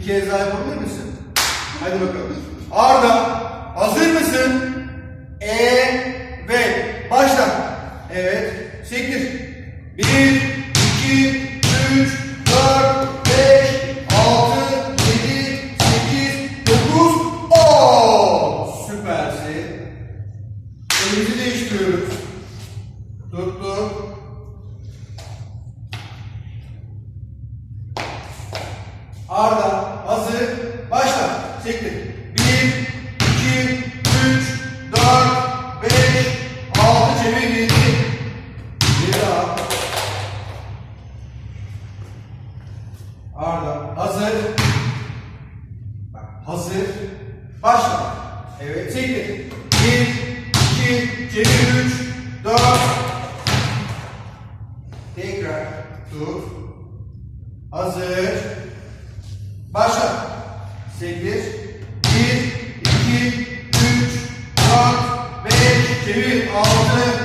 Bir kez daha yapabilir misin? Hadi bakalım. Arda hazır mısın? Evet. Başla. Evet. Sektir. Bir, iki, üç, dört, beş, altı, yedi, sekiz, dokuz, on. Süpersin. Elimizi değiştiriyoruz. Tuttuk. Arda hazır. Başla. Sektir. Bir, iki, üç, dört, beş, altı çevir yedi. Bir. Arda hazır. Bak, hazır. Başla. Evet sektir. Bir, iki, çevir üç, dört. Tekrar tut. Hazır. Başla. 8, 1, 2, 3, 4, 5, çevir, 6,